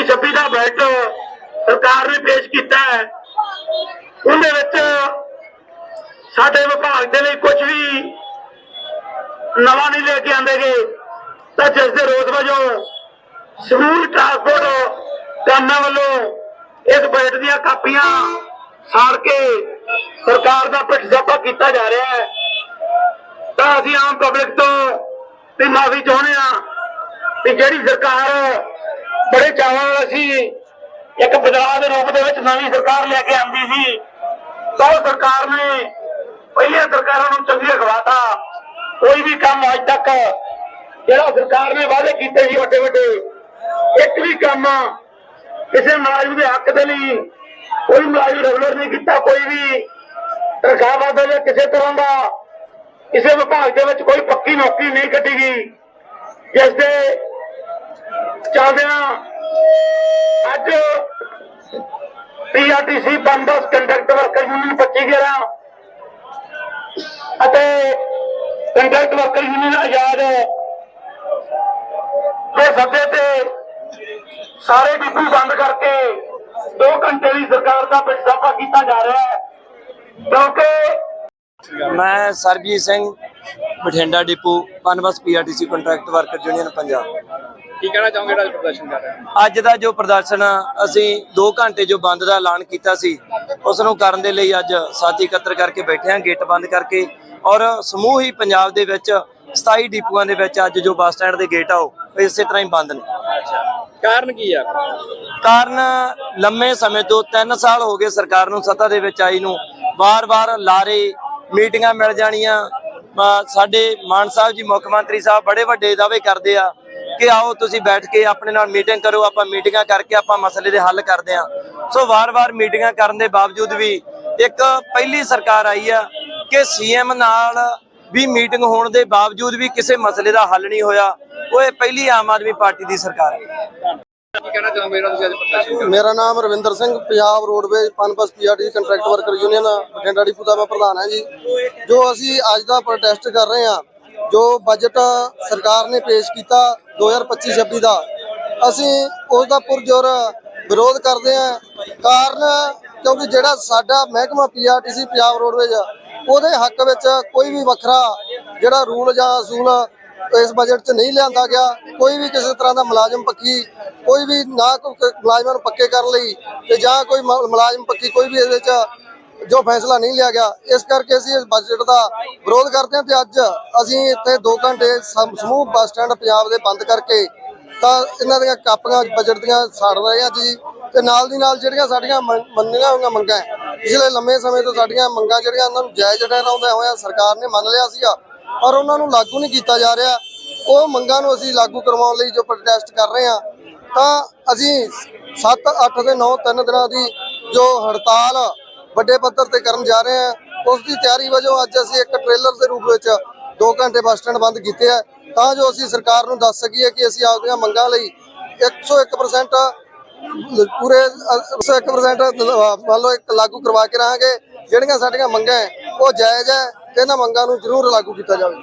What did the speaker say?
25 26 ਦਾ budget ਸਰਕਾਰ ਨੇ ਪੇਸ਼ ਕੀਤਾ ਹੈ। ਉਹਦੇ ਵਿੱਚ ਸਾਡੇ ਵਿਭਾਗ ਦੇ ਲਈ ਕੁਝ ਵੀ ਨਵਾਂ ਨਹੀਂ ਲੈ ਕੇ ਆਂਦੇ ਤਾਂ ਜਿਸ ਦੇ ਰੋਸ ਵਜੋਂ ਸਮੂਹ ਟਰਾਂਸਪੋਰਟ ਕਾਨਾਂ ਵੱਲੋਂ ਇਸ ਬਜਟ ਦੀਆਂ ਕਾਪੀਆਂ ਸਾੜ ਕੇ ਸਰਕਾਰ ਦਾ ਪਿੱਠ ਕੀਤਾ ਜਾ ਰਿਹਾ ਹੈ। ਤਾਂ ਅਸੀਂ ਆਮ ਪਬਲਿਕ ਤੋਂ ਤੇ ਮਾਫੀ ਚਾਹੁੰਦੇ ਹਾਂ ਕਿ ਜਿਹੜੀ ਸਰਕਾਰ ਬੜੇ ਚਾਵਾਂ ਨਾਲ ਅਸੀਂ ਇੱਕ ਬਦਲਾਅ ਦੇ ਰੂਪ ਦੇ ਵਿੱਚ ਨਵੀਂ ਸਰਕਾਰ ਲੈ ਕੇ ਆਂਦੀ ਸੀ। ਤਾਂ ਸਰਕਾਰ ਨੇ ਪਹਿਲੀਆਂ ਸਰਕਾਰਾਂ ਨੂੰ ਚੰਗੀ ਅਖਵਾਤਾ ਕੋਈ ਵੀ ਕੰਮ ਅੱਜ ਤੱਕ ਜਿਹੜਾ ਸਰਕਾਰ ਨੇ ਵਾਅਦੇ ਕੀਤੇ ਸੀ ਵੱਡੇ ਵੱਡੇ, ਇੱਕ ਵੀ ਕੰਮ ਕਿਸੇ ਮੁਲਾਜ਼ਮ ਦੇ ਹੱਕ ਦੇ ਲਈ ਕੋਈ ਮੁਲਾਜ਼ਮ ਰੈਗੂਲਰ ਨਹੀਂ ਕੀਤਾ, ਕੋਈ ਵੀ ਤਨਖਾਹ ਵਾਧਾ ਜਾਂ ਕਿਸੇ ਤਰ੍ਹਾਂ ਦਾ, ਕਿਸੇ ਵਿਭਾਗ ਦੇ ਵਿੱਚ ਕੋਈ ਪੱਕੀ ਨੌਕਰੀ ਨਹੀਂ ਕੱਢੀ ਗਈ। ਜਿਸ ਦੇ ਚਾਹਦਿਆਂ ਅੱਜ ਪੀਆਰਟੀਸੀ ਬੰਦਸ ਕੰਡਕਟਰ ਵਰਕਰ ਯੂਨੀਅਨ 2511 ਅਤੇ ਕੰਡਕਟਰ ਵਰਕਰ ਯੂਨੀਅਨ ਆਜ਼ਾਦ ਦੇ ਸੱਦੇ ਤੇ ਸਾਰੇ ਡਿਪੂ ਬੰਦ ਕਰਕੇ 2 ਘੰਟੇ ਦੀ ਸਰਕਾਰ ਦਾ ਪਿੱਛਾ ਕੀਤਾ ਜਾ ਰਿਹਾ ਹੈ। ਕਿਉਂਕਿ ਮੈਂ Sarabjit Singh, Bathinda depot Punbus PRTC contract worker union Punjab. ਕੀ ਕਹਿਣਾ ਚਾਹੋਗੇ ਜਿਹੜਾ ਅੱਜ ਪ੍ਰਦਰਸ਼ਨ ਕਰ ਰਹੇ? ਹੋ ਅੱਜ ਦਾ ਜੋ ਪ੍ਰਦਰਸ਼ਨ ਅਸੀਂ 2 ਘੰਟੇ ਜੋ ਬੰਦ ਦਾ ਐਲਾਨ ਕੀਤਾ ਸੀ ਉਸ ਨੂੰ ਕਰਨ ਦੇ ਲਈ ਅੱਜ ਸਾਥੀ ਇਕੱਤਰ ਕਰਕੇ ਬੈਠੇ ਹਾਂ ਗੇਟ ਬੰਦ ਕਰਕੇ। ਔਰ ਸਮੂਹ ਹੀ ਪੰਜਾਬ ਦੇ ਵਿੱਚ 27 ਡਿਪੂਆਂ ਦੇ ਵਿੱਚ ਅੱਜ ਜੋ ਬੱਸ ਸਟੈਂਡ ਦੇ ਗੇਟ ਆ ਉਹ ਇਸੇ ਤਰ੍ਹਾਂ ਹੀ ਬੰਦ ਨੇ। ਕਾਰਨ ਕੀ ਆ? ਕਾਰਨ ਲੰਮੇ ਸਮੇਂ ਤੋਂ 3 ਸਾਲ ਹੋ ਗਏ ਸਰਕਾਰ ਨੂੰ ਸੱਤਾ ਦੇ ਵਿੱਚ ਆਈ ਨੂੰ। ਵਾਰ-ਵਾਰ ਲਾਰੇ ਮੀਟਿੰਗਾਂ ਮਿਲ ਜਾਣੀਆਂ। ਸਾਡੇ ਮਾਨ ਸਾਹਿਬ ਜੀ ਮੁੱਖ ਮੰਤਰੀ ਸਾਹਿਬ ਬੜੇ ਵੱਡੇ ਦਾਅਵੇ ਕਰਦੇ ਆ। ਕਿ ਆਓ ਤੁਸੀਂ ਬੈਠ ਕੇ ਆਪਣੇ ਨਾਲ ਮੀਟਿੰਗ ਕਰੋ, ਆਪਾਂ ਮੀਟਿੰਗਾਂ ਕਰਕੇ ਆਪਾਂ ਮਸਲੇ ਦੇ ਹੱਲ ਕਰਦੇ ਆ ਸੋ ਵਾਰ-ਵਾਰ ਮੀਟਿੰਗਾਂ ਕਰਨ ਦੇ ਬਾਵਜੂਦ ਵੀ ਇੱਕ ਪਹਿਲੀ ਸਰਕਾਰ ਆਈ ਆ ਕਿ ਸੀਐਮ ਨਾਲ ਵੀ ਮੀਟਿੰਗ ਹੋਣ ਦੇ ਬਾਵਜੂਦ ਵੀ ਕਿਸੇ ਮਸਲੇ ਦਾ ਹੱਲ ਨਹੀਂ ਹੋਇਆ, ਉਹ ਇਹ ਪਹਿਲੀ ਆਮ ਆਦਮੀ ਪਾਰਟੀ ਦੀ ਸਰਕਾਰ ਹੈ। ਮੇਰਾ ਨਾਮ Ravinder Singh, Punjab roadways Punbus PRT contract worker union Bathinda depot ਦਾ ਮੈਂ ਪ੍ਰਧਾਨ ਹਾਂ ਜੀ। ਜੋ ਅਸੀਂ ਅੱਜ ਦਾ ਪ੍ਰੋਟੈਸਟ ਕਰ ਰਹੇ ਹਾਂ ਜੋ ਬਜਟ ਸਰਕਾਰ ਨੇ ਪੇਸ਼ ਕੀਤਾ 2025-26 ਦਾ, ਅਸੀਂ ਉਸ ਦਾ ਪੁਰਜੋਰ ਵਿਰੋਧ ਕਰਦੇ ਹਾਂ। ਕਾਰਨ ਕਿਉਂਕਿ ਜਿਹੜਾ ਸਾਡਾ ਮਹਿਕਮਾ ਪੀਆਰਟੀਸੀ ਪੰਜਾਬ ਰੋਡਵੇਜ ਉਹਦੇ ਹੱਕ ਵਿੱਚ ਕੋਈ ਵੀ ਵੱਖਰਾ ਜਿਹੜਾ ਰੂਲ ਜਾਂ ਅਸੂਲ ਇਸ ਬਜਟ 'ਚ ਨਹੀਂ ਲਿਆਂਦਾ ਗਿਆ। ਕੋਈ ਵੀ ਕਿਸੇ ਤਰ੍ਹਾਂ ਦਾ ਮੁਲਾਜ਼ਮ ਪੱਕੀ ਕੋਈ ਵੀ ਨਾ ਕੋਈ ਮੁਲਾਜ਼ਮਾਂ ਨੂੰ ਪੱਕੇ ਕਰਨ ਲਈ ਤੇ ਜਾਂ ਕੋਈ ਮ- ਮੁਲਾਜ਼ਮ ਪੱਕੀ ਕੋਈ ਵੀ ਇਹਦੇ 'ਚ ਜੋ ਫੈਸਲਾ ਨਹੀਂ ਲਿਆ ਗਿਆ, ਇਸ ਕਰਕੇ ਅਸੀਂ ਇਸ ਬਜਟ ਦਾ ਵਿਰੋਧ ਕਰਦੇ ਹਾਂ ਤੇ ਅੱਜ ਅਸੀਂ ਇੱਥੇ 2 ਘੰਟੇ ਸਮ- ਸਮੂਹ ਬੱਸ ਸਟੈਂਡ ਪੰਜਾਬ ਦੇ ਬੰਦ ਕਰਕੇ ਤਾਂ ਇਹਨਾਂ ਦੀਆਂ ਕਾਪੀਆਂ ਬਜਟ ਦੀਆਂ ਸਾੜ ਰਹੇ ਹਾਂ ਜੀ ਤੇ ਨਾਲ ਦੀ ਨਾਲ ਜਿਹੜੀਆਂ ਸਾਡੀਆਂ ਮੰਨ- ਮੰਨੀਆਂ ਹੋਈਆਂ ਮੰਗਾਂ ਪਿਛਲੇ ਲੰਮੇ ਸਮੇਂ ਤੋਂ ਸਾਡੀਆਂ ਮੰਗਾਂ ਜਿਹੜੀਆਂ ਉਹਨਾਂ ਨੂੰ ਜਾਇਜ਼ ਠਹਿਰਾਉਂਦੇ ਹੋਇਆ ਸਰਕਾਰ ਨੇ ਮੰਨ ਲਿਆ ਸੀਗਾ, ਪਰ ਉਹਨਾਂ ਨੂੰ ਲਾਗੂ ਨਹੀਂ ਕੀਤਾ ਜਾ ਰਿਹਾ। ਉਹ ਮੰਗਾਂ ਨੂੰ ਅਸੀਂ ਲਾਗੂ ਕਰਵਾਉਣ ਲਈ ਜੋ ਪ੍ਰੋਟੈਸਟ ਕਰ ਰਹੇ ਹਾਂ, ਤਾਂ ਅਸੀਂ 7 8 ਤੇ 9 ਤਿੰਨ ਦਿਨਾਂ ਦੀ ਜੋ ਹੜਤਾਲ ਵੱਡੇ ਪੱਧਰ ਤੇ ਕਰਨ ਜਾ ਰਹੇ ਹਾਂ। ਉਸ ਦੀ ਤਿਆਰੀ ਵਜੋਂ ਅੱਜ ਅਸੀਂ ਇੱਕ ਟ੍ਰੇਲਰ ਦੇ ਰੂਪ ਵਿੱਚ 2 ਘੰਟੇ ਬੱਸ ਸਟੈਂਡ ਬੰਦ ਕੀਤੇ ਆ। ਤਾਂ ਜੋ ਅਸੀਂ ਸਰਕਾਰ ਨੂੰ ਦੱਸ ਸਕੀਏ ਕਿ ਅਸੀਂ ਆਪਦੀਆਂ ਮੰਗਾਂ ਲਈ 101% ਪੂਰੇ 101% ਮੰਨ ਲਓ ਇੱਕ ਲਾਗੂ ਕਰਵਾ ਕੇ ਰਹਾਂਗੇ। ਜਿਹੜੀਆਂ ਸਾਡੀਆਂ ਮੰਗਾਂ ਹੈ, ਉਹ ਜਾਇਜ਼ ਹੈ। ਤੇ ਇਹਨਾਂ ਮੰਗਾਂ ਨੂੰ ਜ਼ਰੂਰ ਲਾਗੂ ਕੀਤਾ ਜਾਵੇ।